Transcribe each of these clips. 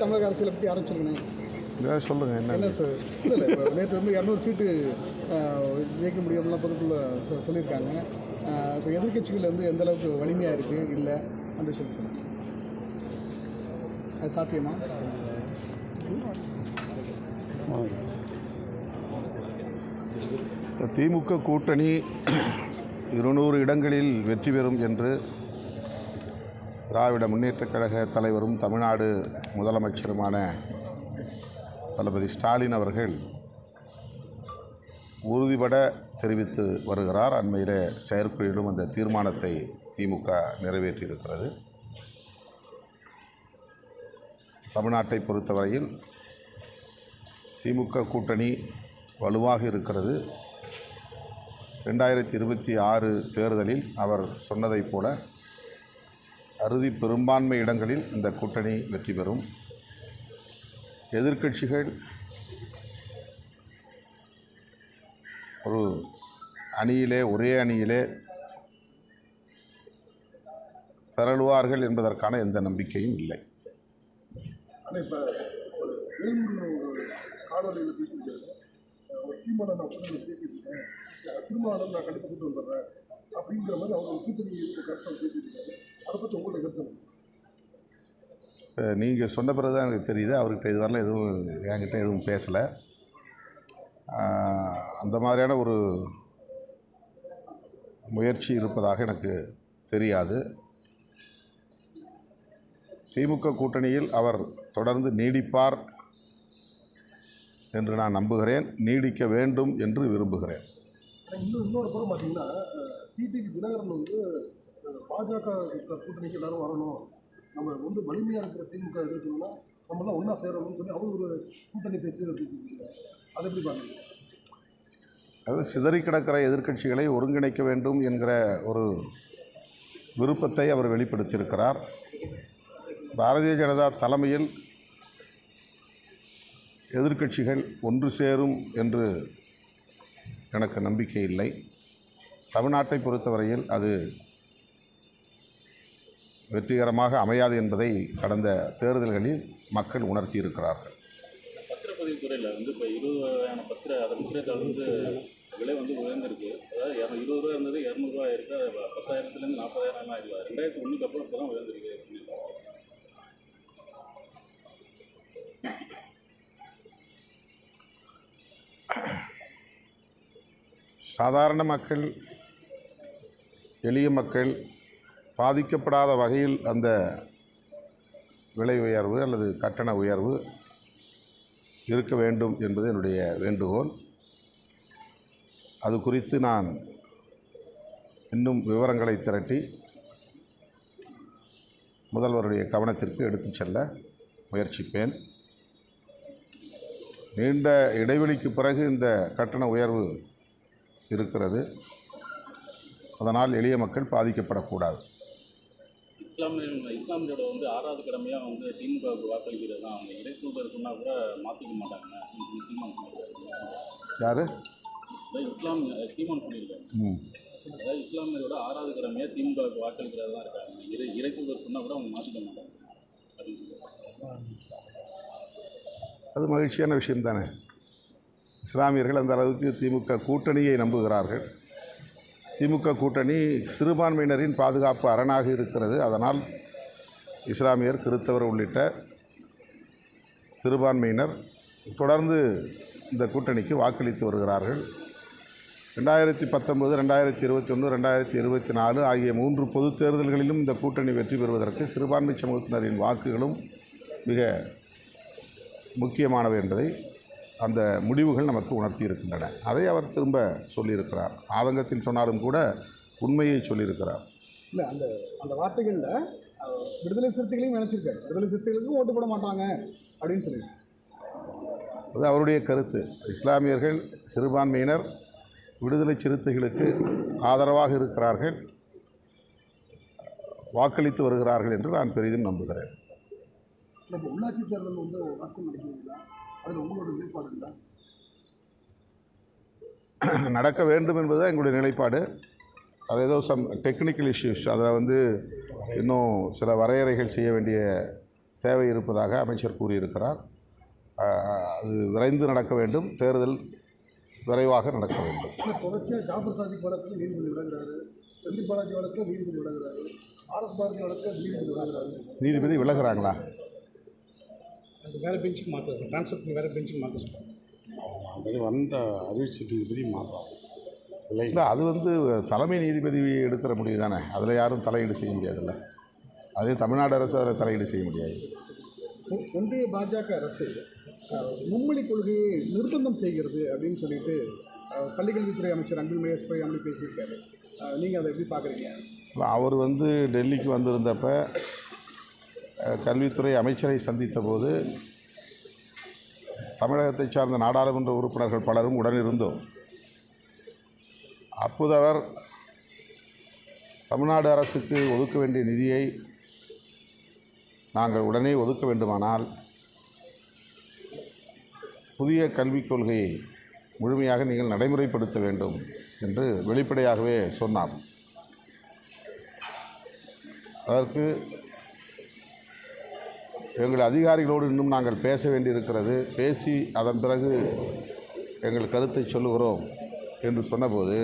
தமிழக அரசியலை பற்றி ஆரம்பிச்சிருக்கேன் சொல்லுங்கள் என்ன என்ன சார்? இல்லை நேற்று வந்து இரநூறு சீட்டு ஜெயிக்க முடியும்லாம் பொதுக்குள்ள சொ- சொல்லியிருக்காங்க. இப்போ எதிர்க்கட்சிகள் வந்து எந்த அளவுக்கு வலிமையாக இருக்குது இல்லை அந்த விஷயத்தை சொல்லுங்கள் அது சாத்தியமா? திமுக கூட்டணி இருநூறு இடங்களில் வெற்றி பெறும் என்று திராவிட முன்னேற்றக் கழக தலைவரும் தமிழ்நாடு முதலமைச்சருமான தளபதி ஸ்டாலின் அவர்கள் உறுதிபட தெரிவித்து வருகிறார். அண்மையில் செயற்குழுவிலும் அந்த தீர்மானத்தை திமுக நிறைவேற்றியிருக்கிறது. தமிழ்நாட்டை பொறுத்தவரையில் திமுக கூட்டணி வலுவாக இருக்கிறது. ரெண்டாயிரத்தி இருபத்தி ஆறு தேர்தலில் அவர் சொன்னதைப் போல அறுதி பெரும்பான்மை இடங்களில் இந்த கூட்டணி வெற்றி பெறும். எதிர்க்கட்சிகள் ஒரு அணியிலே ஒரே அணியிலே திரளுவார்கள் என்பதற்கான எந்த நம்பிக்கையும் இல்லை. அப்படிங்கிற மாதிரி அவங்க கூட்டணி கரெக்டாக கருத்தை பேசிட்டு அதை பற்றி உங்கள்ட்ட கருத்து? நீங்கள் சொன்ன பிறகு தான் எனக்கு தெரியுது. அவர்கிட்ட இதுவரையிலும் எதுவும் என்கிட்ட எதுவும் பேசலை. அந்த மாதிரியான ஒரு முயற்சி இருப்பதாக எனக்கு தெரியாது. திமுக கூட்டணியில் அவர் தொடர்ந்து நீடிப்பார் என்று நான் நம்புகிறேன். நீடிக்க வேண்டும் என்று விரும்புகிறேன். இன்னொரு புறம் பார்த்தீங்கன்னா டிடிவி தினகரன் வந்து பாஜக கூட்டணிக்கு எல்லாரும் வரணும். நம்ம வந்து வலிமையாக இருக்கிற திமுக எதிர்க்கணும்னா நம்மளாம் ஒன்றா சேரணும்னு சொல்லி அவர் ஒரு கூட்டணி பேச்சு அதை எப்படி பாருங்க அதாவது சிதறி கிடக்கிற எதிர்க்கட்சிகளை ஒருங்கிணைக்க வேண்டும் என்கிற ஒரு விருப்பத்தை அவர் வெளிப்படுத்தியிருக்கிறார். பாரதிய ஜனதா தலைமையில் எதிர்க்கட்சிகள் ஒன்று சேரும் என்று எனக்கு நம்பிக்கை இல்லை. தமிழ்நாட்டை பொறுத்தவரையில் அது வெற்றிகரமாக அமையாது என்பதை கடந்த தேர்தல்களில் மக்கள் உணர்த்தியிருக்கிறார்கள். பத்திரப்பதிவு துறையில் வந்து இப்போ இருபது வகையான பத்திர அந்த பத்திரத்தாள் வந்து விலை வந்து உயர்ந்திருக்கு. அதாவது இர- இருபது ரூபா இருந்தது இரநூறுவா இருக்கு அது ப- பத்தாயிரத்துலேருந்து நாற்பதாயிரம் ஆயிடுவா ரெண்டாயிரத்தி ஒன்றுக்கு அப்புறம் இப்போ தான் உயர்ந்திருக்கு சாதாரண மக்கள் எளிய மக்கள் பாதிக்கப்படாத வகையில் அந்த விலை உயர்வு அல்லது கட்டண உயர்வு இருக்க வேண்டும் என்பது என்னுடைய வேண்டுகோள். அது குறித்து நான் இன்னும் விவரங்களை திரட்டி முதல்வருடைய கவனத்திற்கு எடுத்துச் செல்ல முயற்சிப்பேன். நீண்ட இடைவெளிக்கு பிறகு இந்த கட்டண உயர்வு இருக்கிறது. அதனால் எளிய மக்கள் பாதிக்கப்படக்கூடாது. இஸ்லாமியன் இஸ்லாமியரோட வந்து ஆறாவது கடமையாக வந்து திமுகவுக்கு வாக்களிக்கிறது தான் அவங்க. இடைத்தூதர் சொன்னால் கூட மாற்றிக்க மாட்டாங்க. சீமான் யார்? இஸ்லாம் சீமான் சொல்லியிருக்காரு. ம். அதாவது இஸ்லாமியரோட ஆறாவது கடமையாக திமுகவுக்கு வாக்களிக்கிறது தான் இருக்காங்க. இறை இறைத்தூதர் சொன்னால் கூட அவங்க மாற்றிக்க மாட்டாங்க. அப்படின்னு அது மகிழ்ச்சியான விஷயம் தானே. இஸ்லாமியர்கள் அந்த அளவுக்கு திமுக கூட்டணியை நம்புகிறார்கள். திமுக கூட்டணி சிறுபான்மையினரின் பாதுகாப்பு அரணாக இருக்கிறது. அதனால் இஸ்லாமியர் கிறித்தவர் உள்ளிட்ட சிறுபான்மையினர் தொடர்ந்து இந்த கூட்டணிக்கு வாக்களித்து வருகிறார்கள். ரெண்டாயிரத்தி பத்தொன்பது ரெண்டாயிரத்தி இருபத்தி ஒன்று ரெண்டாயிரத்தி இருபத்தி நாலு ஆகிய மூன்று பொதுத் தேர்தல்களிலும் இந்த கூட்டணி வெற்றி பெறுவதற்கு சிறுபான்மை சமூகத்தினரின் வாக்குகளும் மிக முக்கியமானவை என்பதை அந்த முடிவுகள் நமக்கு உணர்த்தி இருக்கின்றன அதை அவர் திரும்ப சொல்லியிருக்கிறார். ஆதங்கத்தில் சொன்னாலும் கூட உண்மையை சொல்லியிருக்கிறார். இல்லை அந்த அந்த வார்த்தைகளில் விடுதலை சிறுத்தைகளையும் நினச்சிருக்காரு. விடுதலை சிறுத்தைகளுக்கும் ஓட்டு போட மாட்டாங்க அப்படின்னு சொல்லியிருக்காரு. அது அவருடைய கருத்து. இஸ்லாமியர்கள் சிறுபான்மையினர் விடுதலை சிறுத்தைகளுக்கு ஆதரவாக இருக்கிறார்கள். வாக்களித்து வருகிறார்கள் என்று நான் பெரிதும் நம்புகிறேன். உள்ளாட்சி தேர்தல் வந்து அதில் உங்களோட நிலைப்பாடு இல்லை நடக்க வேண்டும் என்பது தான் எங்களுடைய நிலைப்பாடு. அது ஏதோ சம் டெக்னிக்கல் இஷ்யூஸ் அதில் வந்து இன்னும் சில வரையறைகள் செய்ய வேண்டிய தேவை இருப்பதாக அமைச்சர் கூறியிருக்கிறார். அது விரைந்து நடக்க வேண்டும். தேர்தல் விரைவாக நடக்க வேண்டும். தொடர்ச்சியாக ஜாஃபர் சாதிக் வழக்கில் நீதிபதி விலகுறாரு செந்தில் பாலாஜி வழக்கில் நீதிபதி விலகுறாரு ஆர்எஸ் பாரதி வழக்கில் நீதிபதி விலகுறாரு நீதிபதி விலகுறாங்களா அது வேறு பெஞ்சுக்கு மாற்ற ட்ரான்ஸ்ஃபர் பண்ணி வேறு பெஞ்சுக்கு மாற்ற சொல்லுங்கள் அது வந்த அறிவிச்ச நீதிபதி மாறும் இல்லை. இல்லை அது வந்து தலைமை நீதிபதி எடுக்கிற முடிவு தானே. அதில் யாரும் தலையீடு செய்ய முடியாதுல்ல. அதே தமிழ்நாடு அரசு அதில் தலையீடு செய்ய முடியாது. ஒன்றிய பாஜக அரசு மும்மொழி கொள்கையை நிர்பந்தம் செய்கிறது அப்படின்னு சொல்லிட்டு பள்ளிக்கல்வித்துறை அமைச்சர் அன்பில் மகேஷ் பொய்யாமொழி பேசியிருக்காரு. நீங்கள் அதை எப்படி பார்க்குறீங்க அவர் வந்து டெல்லிக்கு வந்திருந்தப்ப கல்வித்துறை அமைச்சரை சந்தித்த போது தமிழகத்தை சார்ந்த நாடாளுமன்ற உறுப்பினர்கள் பலரும் உடனிருந்தோம். அப்போது அவர் தமிழ்நாடு அரசுக்கு ஒதுக்க வேண்டிய நிதியை நாங்கள் உடனே ஒதுக்க வேண்டுமானால் புதிய கல்விக் கொள்கையை முழுமையாக நீங்கள் நடைமுறைப்படுத்த வேண்டும் என்று வெளிப்படையாகவே சொன்னார். அதற்கு எங்கள் அதிகாரிகளோடு இன்னும் நாங்கள் பேச வேண்டியிருக்கிறது பேசி அதன் பிறகு எங்கள் கருத்தை சொல்லுகிறோம் என்று சொன்னபோது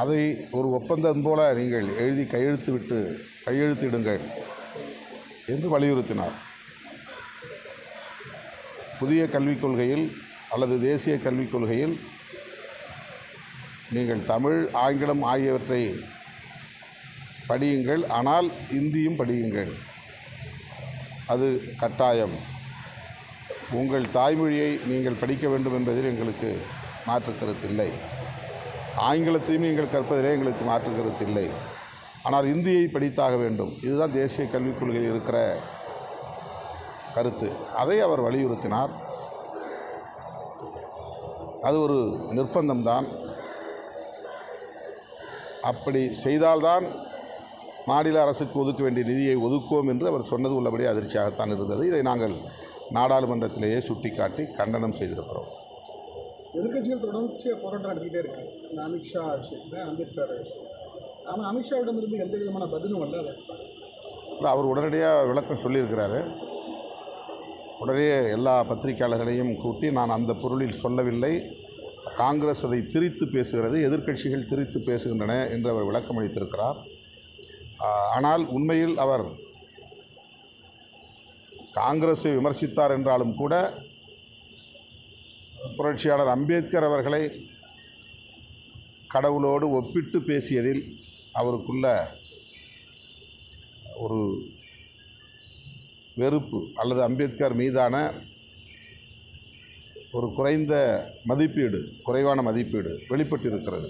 அதை ஒரு ஒப்பந்தம் போல நீங்கள் எழுதி கையெழுத்து விட்டு கையெழுத்திடுங்கள் என்று வலியுறுத்தினார். புதிய கல்விக் கொள்கையில் அல்லது தேசிய கல்விக் கொள்கையில் நீங்கள் தமிழ் ஆங்கிலம் ஆகியவற்றை படியுங்கள் ஆனால் இந்தியும் படியுங்கள். அது கட்டாயம். உங்கள் தாய்மொழியை நீங்கள் படிக்க வேண்டும் என்பதில் எங்களுக்கு மாற்று கருத்தில்லை ஆங்கிலத்தையும் நீங்கள் கற்பதிலே எங்களுக்கு மாற்று கருத்தில்லை ஆனால் இந்தியை படித்தாக வேண்டும். இதுதான் தேசிய கல்விக் கொள்கையில் இருக்கிற கருத்து. அதை அவர் வலியுறுத்தினார். அது ஒரு நிர்பந்தம்தான் அப்படி செய்தால்தான் மாநில அரசுக்கு ஒதுக்க வேண்டிய நிதியை ஒதுக்குவோம் என்று அவர் சொன்னது உள்ளபடி அதிர்ச்சியாகத்தான் இருந்தது. இதை நாங்கள் நாடாளுமன்றத்திலேயே சுட்டிக்காட்டி கண்டனம் செய்திருக்கிறோம். எதிர்க்கட்சிகள் தொடர்ச்சியாக போராட்டம் நடத்திக்கிட்டே இருக்கு. இந்த அமித்ஷா விஷயத்தில் அம்பேத்கர் ஆனால் அமித்ஷாவிடமிருந்து எந்த விதமான பதிலும் வரல இல்லை அவர் உடனடியாக விளக்கம் சொல்லியிருக்கிறாரு. உடனே எல்லா பத்திரிகையாளர்களையும் கூட்டி நான் அந்த பொருளில் சொல்லவில்லை. காங்கிரஸ் அதை திரித்து பேசுகிறது எதிர்க்கட்சிகள் திரித்து பேசுகின்றன என்று அவர் விளக்கம் அளித்திருக்கிறார் ஆனால் உண்மையில் அவர் காங்கிரஸை விமர்சித்தார் என்றாலும் கூட புரட்சியாளர் அம்பேத்கர் அவர்களை கடவுளோடு ஒப்பிட்டு பேசியதில் அவருக்குள்ள ஒரு வெறுப்பு அல்லது அம்பேத்கர் மீதான ஒரு குறைந்த மதிப்பீடு குறைவான மதிப்பீடு வெளிப்பட்டிருக்கிறது.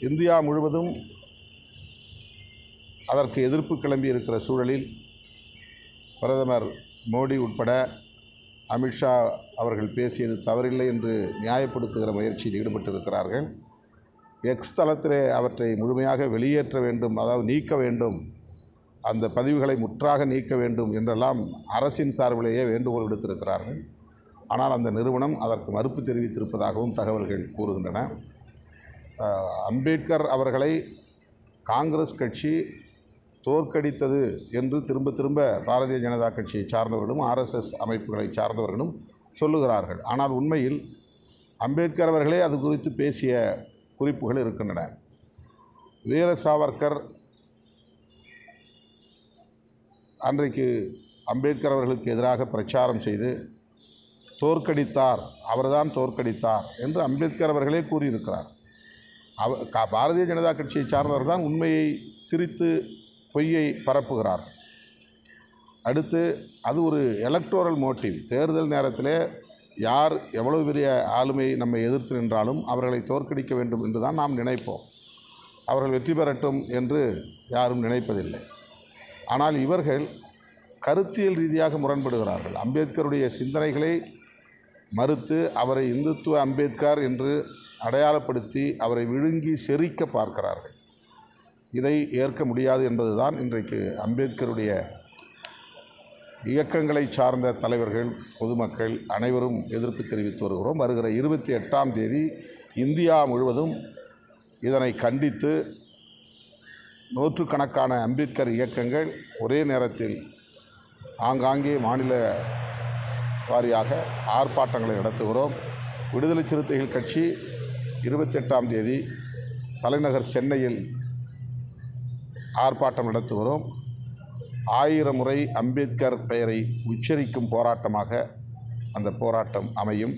இந்தியா முழுவதும் அதற்கு எதிர்ப்பு கிளம்பி இருக்கிற சூழலில் பிரதமர் மோடி உட்பட அமித்ஷா அவர்கள் பேசியது தவறில்லை என்று நியாயப்படுத்துகிற முயற்சியில் ஈடுபட்டிருக்கிறார்கள். எக்ஸ் தளத்திலே அவற்றை முழுமையாக வெளியேற்ற வேண்டும் அதாவது நீக்க வேண்டும் அந்த பதிவுகளை முற்றாக நீக்க வேண்டும் என்றெல்லாம் அரசின் சார்பிலேயே வேண்டுகோள் விடுத்திருக்கிறார்கள். ஆனால் அந்த நிறுவனம் அதற்கு மறுப்பு தெரிவித்திருப்பதாகவும் தகவல்கள் கூறுகின்றன. அம்பேத்கர் அவர்களை காங்கிரஸ் கட்சி தோற்கடித்தது என்று திரும்ப திரும்ப பாரதிய ஜனதா கட்சியை சார்ந்தவர்களும் ஆர்எஸ்எஸ் அமைப்புகளை சார்ந்தவர்களும் சொல்லுகிறார்கள். ஆனால் உண்மையில் அம்பேத்கர் அவர்களே அது குறித்து பேசிய குறிப்புகள் இருக்கின்றன. வீர சாவர்கர் அன்றைக்கு அம்பேத்கர் அவர்களுக்கு எதிராக பிரச்சாரம் செய்து தோற்கடித்தார் அவர்தான் தோற்கடித்தார் என்று அம்பேத்கர் அவர்களே கூறியிருக்கிறார். அவ கா- பாரதிய ஜனதா கட்சியை சார்ந்தவர் தான் உண்மையை திரித்து பொய்யை பரப்புகிறார். அடுத்து அது ஒரு எலக்டோரல் மோட்டிவ் தேர்தல் நேரத்தில் யார் எவ்வளவு பெரிய ஆளுமை நம்மை எதிர்த்து நின்றாலும் அவர்களை தோற்கடிக்க வேண்டும் என்று தான் நாம் நினைப்போம். அவர்கள் வெற்றி பெறட்டும் என்று யாரும் நினைப்பதில்லை. ஆனால் இவர்கள் கருத்தியல் ரீதியாக முரண்படுகிறார்கள். அம்பேத்கருடைய சிந்தனைகளை மறுத்து அவரை இந்துத்துவ அம்பேத்கர் என்று அடையாளப்படுத்தி அவரை விழுங்கி செரிக்க பார்க்கிறார்கள். இதை ஏற்க முடியாது என்பதுதான் இன்றைக்கு அம்பேத்கருடைய இயக்கங்களை சார்ந்த தலைவர்கள் பொதுமக்கள் அனைவரும் எதிர்ப்பு தெரிவித்து வருகிறோம். வருகிற இருபத்தி எட்டாம் தேதி இந்தியா முழுவதும் இதனை கண்டித்து நூற்றுக்கணக்கான அம்பேத்கர் இயக்கங்கள் ஒரே நேரத்தில் ஆங்காங்கே மாநில வாரியாக ஆர்ப்பாட்டங்களை நடத்துகிறோம். விடுதலை சிறுத்தைகள் கட்சி இருபத்தெட்டாம் தேதி தலைநகர் சென்னையில் ஆர்ப்பாட்டம் நடத்துகிறோம். ஆயிரம் முறை அம்பேத்கர் பெயரை உச்சரிக்கும் போராட்டமாக அந்த போராட்டம் அமையும்.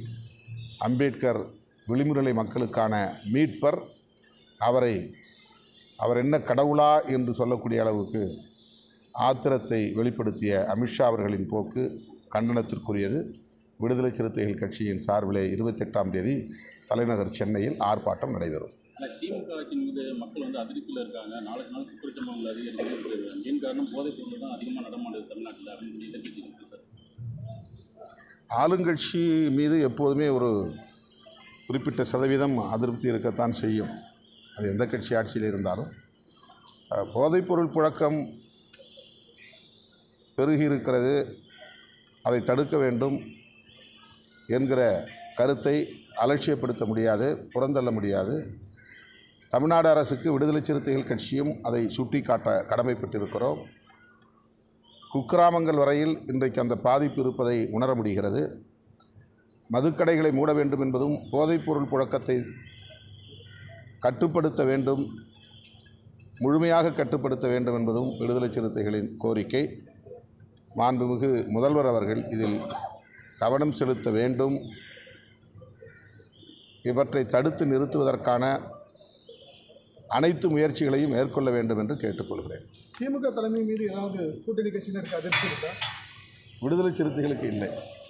அம்பேத்கர் விளிம்புநிலை மக்களுக்கான மீட்பர் அவரை அவர் என்ன கடவுளா என்று சொல்லக்கூடிய அளவுக்கு ஆத்திரத்தை வெளிப்படுத்திய அமித்ஷா அவர்களின் போக்கு கண்டனத்திற்குரியது. விடுதலை சிறுத்தைகள் கட்சியின் சார்பிலே இருபத்தெட்டாம் தேதி தலைநகர் சென்னையில் ஆர்ப்பாட்டம் நடைபெறும். திமுக ஆட்சியின் மீது மக்கள் வந்து அதிருப்தியில் இருக்காங்க. நாளுக்கு நாள் குற்றச்சம்பவங்கள் அதிகரிக்கிறது மெயின் காரணம் போதைப் பொருள் தான் அதிகமாக நடமாடுது தமிழ்நாட்டில் அப்படின்னு சொல்லி எதிர்க்கட்சி சார் ஆளுங்கட்சி மீது எப்போதுமே ஒரு குறிப்பிட்ட சதவீதம் அதிருப்தி இருக்கத்தான் செய்யும். அது எந்த கட்சி ஆட்சியில் இருந்தாலும். போதைப்பொருள் புழக்கம் பெருகி இருக்கிறது. அதை தடுக்க வேண்டும் என்கிற கருத்தை அலட்சியப்படுத்த முடியாது புறந்தள்ள முடியாது. தமிழ்நாடு அரசுக்கு விடுதலை சிறுத்தைகள் கட்சியும் அதை சுட்டிக்காட்ட கடமைப்பட்டிருக்கிறோம். குக்கிராமங்கள் வரையில் இன்றைக்கு அந்த பாதிப்பு இருப்பதை உணர முடிகிறது. மதுக்கடைகளை மூட வேண்டும் என்பதும் போதைப்பொருள் புழக்கத்தை கட்டுப்படுத்த வேண்டும் முழுமையாக கட்டுப்படுத்த வேண்டும் என்பதும் விடுதலை சிறுத்தைகளின் கோரிக்கை. மாண்புமிகு முதல்வர் அவர்கள் இதில் கவனம் செலுத்த வேண்டும். இவற்றை தடுத்து நிறுத்துவதற்கான அனைத்து முயற்சிகளையும் மேற்கொள்ள வேண்டும் என்று கேட்டுக்கொள்கிறேன். திமுக தலைமை மீது ஏதாவது கூட்டணி கட்சியினருக்கு அதிர்ச்சி இருக்கா? விடுதலை சிறுத்தைகளுக்கு இல்லை.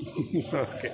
ஓகே